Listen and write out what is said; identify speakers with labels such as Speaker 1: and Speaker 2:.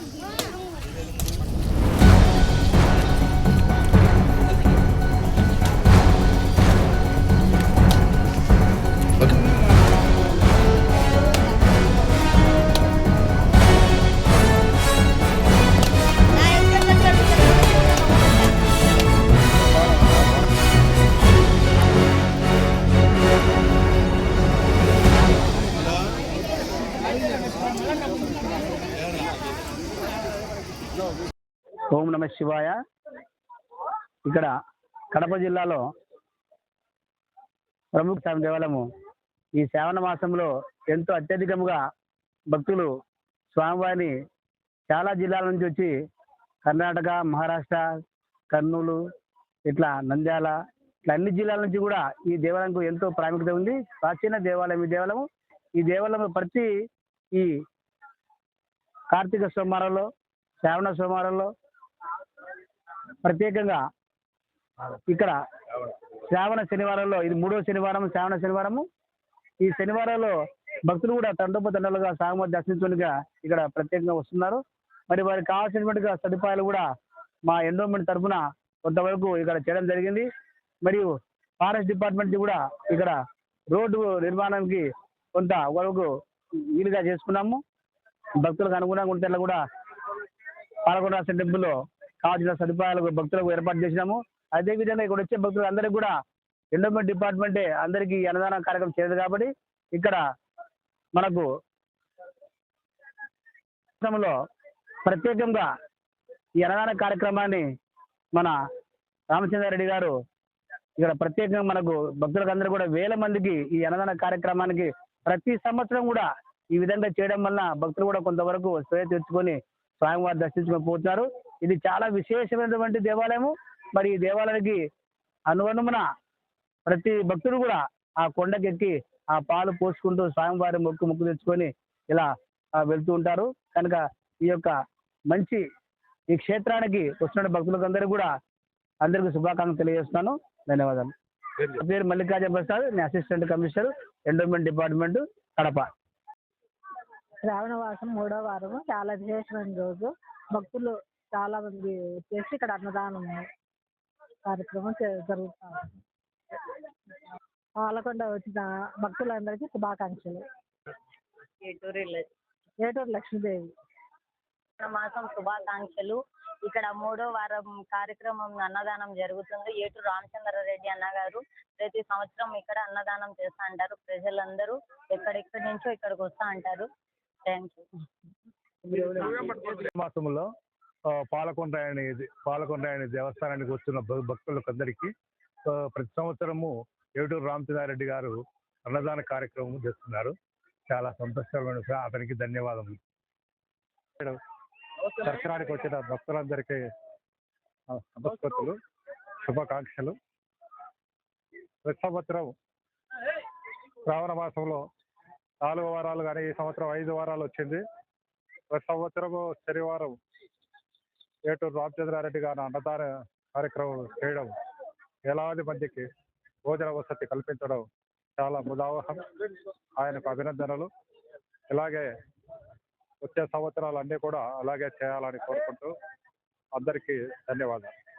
Speaker 1: Yeah. ఓం నమ శివాయ. ఇక్కడ కడప జిల్లాలో ప్రముఖ స్వామి దేవాలయము. ఈ శ్రావణ మాసంలో ఎంతో అత్యధికంగా భక్తులు స్వామివారిని చాలా జిల్లాల నుంచి వచ్చి కర్ణాటక మహారాష్ట్ర కర్నూలు ఇట్లా నంద్యాల ఇట్లా అన్ని జిల్లాల నుంచి కూడా ఈ దేవాలయంకు ఎంతో ప్రాముఖ్యత ఉంది. ప్రాచీన దేవాలయం ఈ దేవాలయం ఈ దేవాలయం ప్రతి ఈ కార్తీక సోమవారంలో శ్రావణ సోమవారంలో ప్రత్యేకంగా ఇక్కడ శ్రావణ శనివారంలో ఇది మూడో శనివారం శ్రావణ శనివారము. ఈ శనివారంలో భక్తులు కూడా తండోపతండాలుగా సాగుమతి దర్శించుకునిగా ఇక్కడ ప్రత్యేకంగా వస్తున్నారు. మరి వారికి కావాల్సినటువంటిగా సదుపాయాలు కూడా మా ఎండోమెంట్ తరఫున కొంతవరకు ఇక్కడ చేయడం జరిగింది. మరియు ఫారెస్ట్ డిపార్ట్మెంట్ కూడా ఇక్కడ రోడ్డు నిర్మాణానికి కొంత వరకు వీలుగా చేసుకున్నాము. భక్తులకు అనుగుణంగా ఉంటే కూడా పాలకొండ టెంపుల్లో కావాల్సిన సదుపాయాలు భక్తులకు ఏర్పాటు చేసినాము. అదే విధంగా ఇక్కడ వచ్చే భక్తులు అందరికీ కూడా ఎండోమెంట్ డిపార్ట్మెంటే అందరికీ అన్నదాన కార్యక్రమం చేయదు కాబట్టి ఇక్కడ మనకు రాష్ట్రంలో ప్రత్యేకంగా ఈ అన్నదాన కార్యక్రమాన్ని మన రామచంద్రారెడ్డి గారు ఇక్కడ ప్రత్యేకంగా మనకు భక్తులకు అందరూ కూడా వేల మందికి ఈ అన్నదాన కార్యక్రమానికి ప్రతి సంవత్సరం కూడా ఈ విధంగా చేయడం వలన భక్తులు కూడా కొంతవరకు స్వేచ్ఛ తెచ్చుకొని స్వామివారి దర్శించుకొని పోతున్నారు ఇది చాలా విశేషమైనటువంటి దేవాలయము. మరి ఈ దేవాలయానికి అనుగుణమున ప్రతి భక్తుడు కూడా ఆ కొండకెక్కి ఆ పాలు పోసుకుంటూ స్వామివారి మొక్కు మొక్కు తెచ్చుకొని ఇలా వెళ్తూ ఉంటారు. కనుక ఈ యొక్క మంచి ఈ క్షేత్రానికి వస్తున్న భక్తులకు అందరికీ కూడా అందరికీ శుభాకాంక్షలు తెలియజేస్తున్నాను. ధన్యవాదాలు. పేరు మల్లికార్జున ప్రసాద్. నేను assistant commissioner endowment department Kadapa.
Speaker 2: శ్రావణ మాసం మూడో వారము చాలా విశేషమైన రోజు భక్తులు చాలా మంది చేసి ఇక్కడ అన్నదానం కార్యక్రమం చే- జరుగుతా ఉంది. పాలకొండ వచ్చిన భక్తులందరికీ శుభాకాంక్షలు.
Speaker 3: ఏటూరి
Speaker 2: ఏటూరు లక్ష్మీదేవి
Speaker 3: మాసం శుభాకాంక్షలు. ఇక్కడ మూడో వారం కార్యక్రమం అన్నదానం జరుగుతుంది. ఏటూరు రామచంద్రారెడ్డి అన్న గారు ప్రతి సంవత్సరం ఇక్కడ అన్నదానం చేస్తా అంటారు. ప్రజలందరూ ఎక్కడెక్కడి నుంచో ఇక్కడికి వస్తా అంటారు. Thank you.
Speaker 4: మాసంలో పాలకొండ అనే పాలకొండ అనే దేవస్థానానికి వస్తున్న భ- భక్తులకు అందరికీ ప్రతి సంవత్సరము ఏటూరు రామచంద్రారెడ్డి గారు అన్నదాన కార్యక్రమం చేస్తున్నారు. చాలా సంతోషకరమైన. అతనికి ధన్యవాదములు. దర్శనానికి వచ్చిన భక్తులందరికీ నమస్కృతులు శుభాకాంక్షలు. ప్రతి సంవత్సరం శ్రావణ మాసంలో నాలుగు వారాలు కానీ ఈ సంవత్సరం ఐదు వారాలు వచ్చింది. ప్రతి సంవత్సరము శనివారం ఏటూరు రామచంద్రారెడ్డి గారి అన్నదాన కార్యక్రమం చేయడం వేలాది మందికి భోజన వసతి కల్పించడం చాలా ముదావహం. ఆయనకు అభినందనలు. ఇలాగే వచ్చే సంవత్సరాలు అన్నీ కూడా అలాగే చేయాలని కోరుకుంటూ అందరికీ ధన్యవాదాలు.